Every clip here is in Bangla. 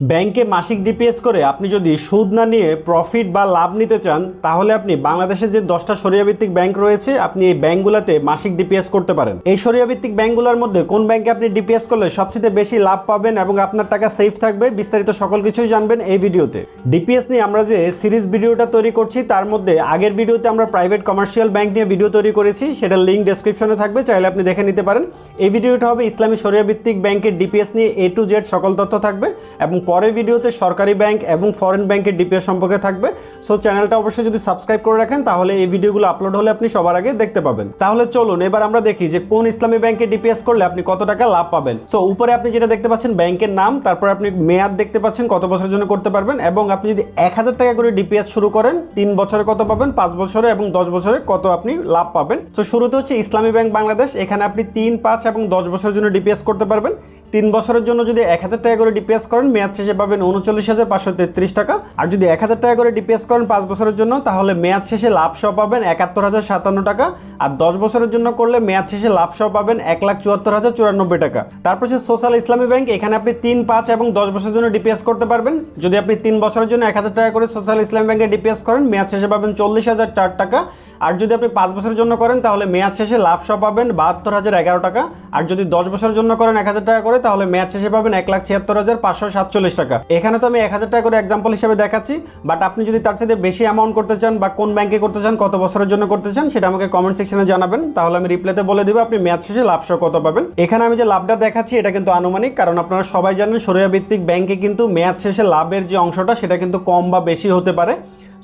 ব্যাংকে মাসিক ডিপিএস করে আপনি যদি সুদ না নিয়ে প্রফিট বা লাভ নিতে চান, তাহলে আপনি বাংলাদেশে যে দশটা সরিয়াভিত্তিক ব্যাংক রয়েছে, আপনি এই ব্যাংকগুলোতে মাসিক ডিপিএস করতে পারেন। এই সরিয়াভিত্তিক ব্যাংকগুলোর মধ্যে কোন ব্যাংকে আপনি ডিপিএস করলে সবচেয়ে বেশি লাভ পাবেন এবং আপনার টাকা সেফ থাকবে, বিস্তারিত সকল কিছুই জানবেন এই ভিডিওতে। ডিপিএস নিয়ে আমরা যে সিরিজ ভিডিওটা তৈরি করছি, তার মধ্যে আগের ভিডিওতে আমরা প্রাইভেট কমার্শিয়াল ব্যাংক নিয়ে ভিডিও তৈরি করেছি, সেটার লিঙ্ক ডেসক্রিপশনে থাকবে, চাইলে আপনি দেখে নিতে পারেন। এই ভিডিওটা হবে ইসলামী সরিয়াভিত্তিক ব্যাংকের ডিপিএস নিয়ে এ টু জেড সকল তথ্য থাকবে এবং পরের ভিডিওতে সরকারি ব্যাংক এবং ফরেন ব্যাংকের ডিপিএস সম্পর্কে থাকবে। সো চ্যানেলটা অবশ্যই যদি সাবস্ক্রাইব করে রাখেন, তাহলে এই ভিডিওগুলো আপলোড হলে আপনি সবার আগে দেখতে পাবেন। তাহলে চলুন, এবার আমরা দেখি যে কোন ইসলামী ব্যাংকে ডিপিএস করলে আপনি কত টাকা লাভ পাবেন। সো উপরে আপনি যেটা দেখতে পাচ্ছেন, ব্যাংকের নাম, তারপর আপনি মেয়াদ দেখতে পাচ্ছেন, কত বছরের জন্য করতে পারবেন, এবং আপনি যদি এক হাজার টাকা করে ডিপিএস শুরু করেন, তিন বছরে কত পাবেন, পাঁচ বছরে এবং দশ বছরে কত আপনি লাভ পাবেন। তো শুরুতে হচ্ছে ইসলামী ব্যাংক বাংলাদেশ, এখানে আপনি তিন, পাঁচ এবং দশ বছরের জন্য ডিপিএস করতে পারবেন। তিন বছরের জন্য যদি এক হাজার টাকা করে ডিপিএস করেন, মেয়াদ শেষে পাবেন উনচল্লিশ হাজার পাঁচশো তেত্রিশ টাকা। আর যদি এক হাজার টাকা করে ডিপিএস করেন পাঁচ বছরের জন্য, তাহলে মেয়াদ শেষে লাভ সহ পাবেন একাত্তর হাজার সাতান্ন টাকা। আর দশ বছরের জন্য করলে মেয়াদ শেষে লাভ সহ পাবেন এক লাখ চুয়াত্তর হাজার চুরানব্বই টাকা। তারপর হচ্ছে সোশ্যাল ইসলামী ব্যাংক, এখানে আপনি তিন, পাঁচ এবং দশ বছরের জন্য ডিপিএস করতে পারবেন। যদি আপনি তিন বছরের জন্য এক হাজার টাকা করে সোশ্যাল ইসলামী ব্যাংকে ডিপিএস করেন, মেয়াদ শেষে পাবেন চল্লিশ হাজার চার টাকা। আর যদি আপনি পাঁচ বছরের জন্য করেন, তাহলে মেয়াদ শেষে লাভ সহ পাবেন বাহাত্তর হাজার এগারো টাকা। আর যদি দশ বছরের জন্য করেন, এক হাজার টাকা করে, তাহলে মেয়াদ শেষে পাবেন এক লাখ ছিয়াত্তর হাজার পাঁচশো সাতচল্লিশ টাকা। এখানে তো আমি এক হাজার টাকা করে এক্সাম্পল হিসেবে দেখাচ্ছি বাট আপনি যদি তার সাথে বেশি অ্যামাউন্ট করতে চান বা কোন ব্যাংকে করতে চান, কত বছরের জন্য করতে চান, সেটা আমাকে কমেন্ট সেকশনে জানাবেন। তাহলে আমি রিপ্লাইতে বলে দেবো আপনি মেয়াদ শেষে লাভ সহ কত পাবেন। এখানে আমি যে লাভটা দেখাচ্ছি, এটা কিন্তু আনুমানিক, কারণ আপনারা সবাই জানেন, সরিয়া ভিত্তিক ব্যাংকে কিন্তু মেয়াদ শেষে লাভের যে অংশটা, সেটা কিন্তু কম বা বেশি হতে পারে।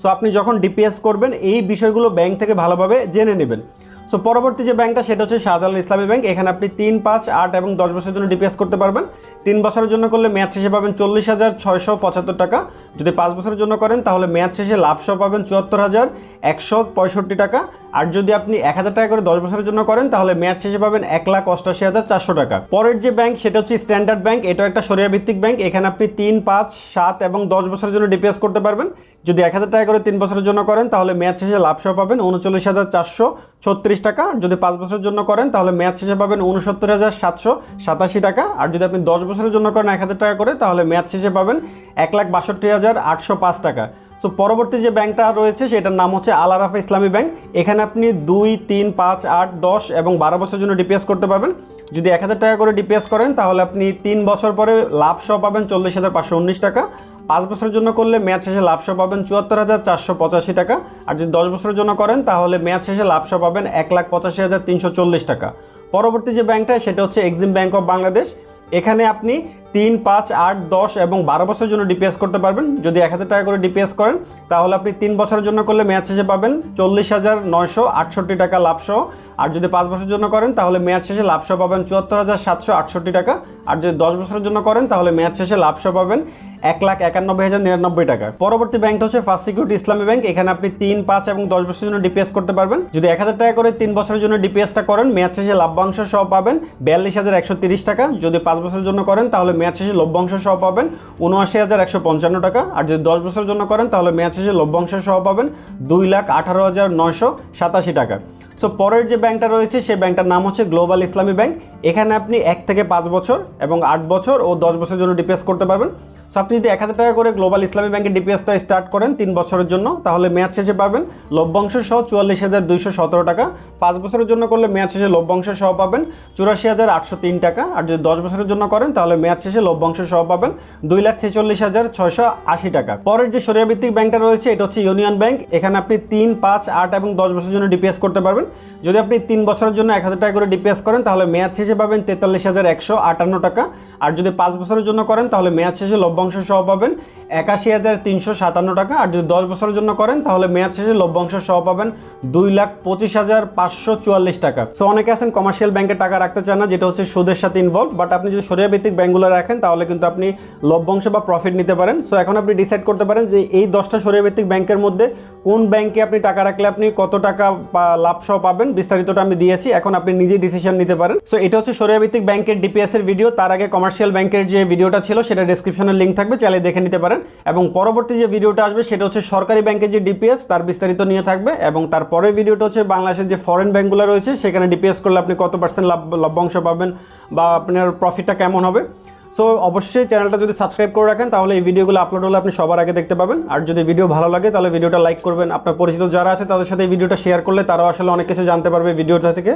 সো আপনি যখন ডিপিএস করবেন, এই বিষয়গুলো ব্যাংক থেকে ভালোভাবে জেনে নেবেন। সো পরবর্তী যে ব্যাংকটা সেটা হচ্ছে শাহজালাল ইসলামী ব্যাংক এখানে আপনি তিন, পাঁচ, আট এবং দশ বছরের জন্য ডিপিএস করতে পারবেন। তিন বছরের জন্য করলে ম্যাচ শেষে পাবেন চল্লিশ হাজার ছয়শো পঁচাত্তর টাকা। যদি পাঁচ বছরের জন্য করেন, তাহলে মেয়াদ শেষে লাভ সহ পাবেন চুয়াত্তর হাজার একশো পঁয়ষট্টি টাকা। আর যদি আপনি এক হাজার টাকা করে দশ বছরের জন্য করেন, তাহলে মেয়াদ শেষে পাবেন এক লাখ অষ্টাশি হাজার চারশো টাকা। পরের যে ব্যাংক সেটা হচ্ছে স্ট্যান্ডার্ড ব্যাংক এটাও একটা সরিয়া ভিত্তিক ব্যাংক এখানে আপনি তিন, পাঁচ, সাত এবং দশ বছরের জন্য ডিপিএস করতে পারবেন। যদি এক হাজার টাকা করে তিন বছরের জন্য করেন, তাহলে মেয়াদ শেষে লাভ সহ পাবেন উনচল্লিশ হাজার চারশো ছত্রিশ টাকা। যদি পাঁচ বছরের জন্য করেন, তাহলে মেয়াদ শেষে পাবেন উনসত্তর হাজার সাতশো সাতাশি টাকা। আর যদি আপনি দশ বছরের জন্য করেন এক হাজার টাকা করে, তাহলে মেয়াদ শেষে পাবেন এক লাখ বাষট্টি হাজার আটশো পাঁচ টাকা। সো পরবর্তী যে ব্যাংকটা রয়েছে, সেটার নাম হচ্ছে আল আরাফা ইসলামী ব্যাংক। এখানে আপনি দুই, তিন, পাঁচ, আট, দশ এবং বারো বছরের জন্য ডিপিএস করতে পারবেন। যদি এক হাজার টাকা করে ডিপিএস করেন, তাহলে আপনি তিন বছর পরে লাভ সহ পাবেন চল্লিশ হাজার পাঁচশো উনিশ টাকা। পাঁচ বছরের জন্য করলে মেয়াদ শেষে লাভ সহ পাবেন চুয়াত্তর হাজার চারশো পঁচাশি টাকা। আর যদি দশ বছরের জন্য করেন, তাহলে মেয়াদ শেষে লাভ সহ পাবেন এক লাখ পঁচাশি হাজার তিনশো চল্লিশ টাকা। পরবর্তী যে ব্যাংকটা, সেটা হচ্ছে এক্সিম ব্যাংক অফ বাংলাদেশ। এখানে আপনি তিন, পাঁচ, আট, দশ এবং বারো বছরের জন্য ডিপিএস করতে পারবেন। যদি এক হাজার টাকা করে ডিপিএস করেন, তাহলে আপনি তিন বছরের জন্য করলে মেয়াদ শেষে পাবেন চল্লিশ হাজার নয়শো আটষট্টি টাকা লাভসহ আর যদি পাঁচ বছরের জন্য করেন, তাহলে মেয়াদ শেষে লাভ সহ পাবেন চুয়াত্তর হাজার সাতশো আটষট্টি টাকা। আর যদি দশ বছরের জন্য করেন, তাহলে মেয়াদ শেষে লাভ সহ পাবেন এক লাখ একানব্বই হাজার নিরানব্বই টাকা। পরবর্তী ব্যাংকটা হচ্ছে ফার্স্ট সিকিউরিটি ইসলামী ব্যাংক এখানে আপনি তিন, পাঁচ এবং দশ বছরের জন্য ডিপিএস করতে পারবেন। যদি এক হাজার টাকা করে তিন বছরের জন্য ডিপিএসটা করেন মেয়াদ শেষে লাভ্যাংশ সহ পাবেন বিয়াল্লিশ হাজার একশো তিরিশ টাকা। যদি পাঁচ বছরের জন্য করেন, তাহলে মেয়াদ শেষে লভ্যাংশ সহ পাবেন উনআশি হাজার একশো পঞ্চান্ন টাকা। আর যদি দশ বছরের জন্য করেন, তাহলে মেয়াদ শেষে লভ্যাংশ সহ পাবেন দুই লাখ আঠারো হাজার নয়শো সাতাশি টাকা। সো পরের যে ব্যাংকটা রয়েছে, সেই ব্যাংকটার নাম হচ্ছে গ্লোবাল ইসলামী ব্যাংক। এখানে আপনি এক থেকে পাঁচ বছর এবং আট বছর ও দশ বছরের জন্য ডিপিএস করতে পারবেন। সো আপনি যদি এক হাজার টাকা করে গ্লোবাল ইসলামী ব্যাংকের ডিপিএসটা স্টার্ট করেন তিন বছরের জন্য, তাহলে মেয়াদ শেষে পাবেন লভ্যাংশ সহ চুয়াল্লিশ হাজার দুইশো সতেরো টাকা। পাঁচ বছরের জন্য করলে মেয়াদ শেষে লভ্যাংশ সহ পাবেন চুরাশি হাজার আটশো তিন টাকা। আর যদি দশ বছরের জন্য করেন, তাহলে মেয়াদ শেষে লভ্যাংশ সহ পাবেন দুই লাখ ছেচল্লিশ হাজার ছয়শো আশি টাকা। পরের যে সরিয়াভিত্তিক ব্যাংকটা রয়েছে, এটা হচ্ছে ইউনিয়ন ব্যাংক এখানে আপনি তিন, পাঁচ, আট এবং দশ বছরের জন্য ডিপিএস করতে পারবেন। যদি আপনি তিন বছরের জন্য এক হাজার টাকা করে ডিপিএস করেন, তাহলে মেয়াদ শেষে পাবেন তেতাল্লিশ হাজার একশো আটান্ন টাকা। আর যদি পাঁচ বছরের জন্য করেন, তাহলে মেয়াদ শেষে লভ্যাংশ সহ পাবেন একাশি হাজার তিনশো সাতান্ন টাকা। আর যদি দশ বছরের জন্য করেন, তাহলে মেয়াদ শেষে লভ্যাংশ সহ পাবেন দুই লাখ পঁচিশ হাজার পাঁচশো চুয়াল্লিশ টাকা। সো অনেকে আছেন কমার্শিয়াল ব্যাংকে টাকা রাখতে চান না, যেটা হচ্ছে সুদের সাথে ইনভলভ বাট আপনি যদি সরিয়া ভিত্তিক ব্যাংকগুলো রাখেন, তাহলে কিন্তু আপনি লভ্যাংশ বা প্রফিট নিতে পারেন। সো এখন আপনি ডিসাইড করতে পারেন যে এই দশটা সরিয়া ভিত্তিক ব্যাংকের মধ্যে কোন ব্যাংকে আপনি টাকা রাখলে আপনি কত টাকা লাভ সহ পাবেন, বিস্তারিতটা আমি দিয়েছি। এখন আপনি নিজে ডিসিশন নিতে পারেন। সো এটা হচ্ছে সরিয়া ভিত্তিক ব্যাংকের ডিপিএস এর ভিডিও তার আগে কমার্শিয়াল ব্যাংকের যে ভিডিওটা ছিল, সেটা ডেসক্রিপশনের লিঙ্ক থাকবে, চাইলে দেখে নিতে পারেন। এবং পরবর্তী যে ভিডিওটা আসবে, সেটা হচ্ছে সরকারি ব্যাংকের যে ডিপিএস, তার বিস্তারিত নিয়ে থাকবে। এবং তারপরে ভিডিওটা হচ্ছে বাংলাদেশের যে ফরেন ব্যাংকগুলো রয়েছে, সেখানে ডিপিএস করলে আপনি কত পার্সেন্ট লাভ, লভ্যাংশ পাবেন বা আপনার প্রফিটটা কেমন হবে। সো অবশ্যই চ্যানেলটা যদি সাবস্ক্রাইব করে রাখেন, তাহলে এই ভিডিওগুলো আপলোড হলে আপনি সবার আগে দেখতে পাবেন। আর যদি ভিডিও ভালো লাগে, তাহলে ভিডিওটা লাইক করবেন। আপনার পরিচিত যারা আছে, তাদের সাথে এই ভিডিওটা শেয়ার করলে তারাও আসলে অনেক কিছু জানতে পারবে ভিডিওটা থেকে।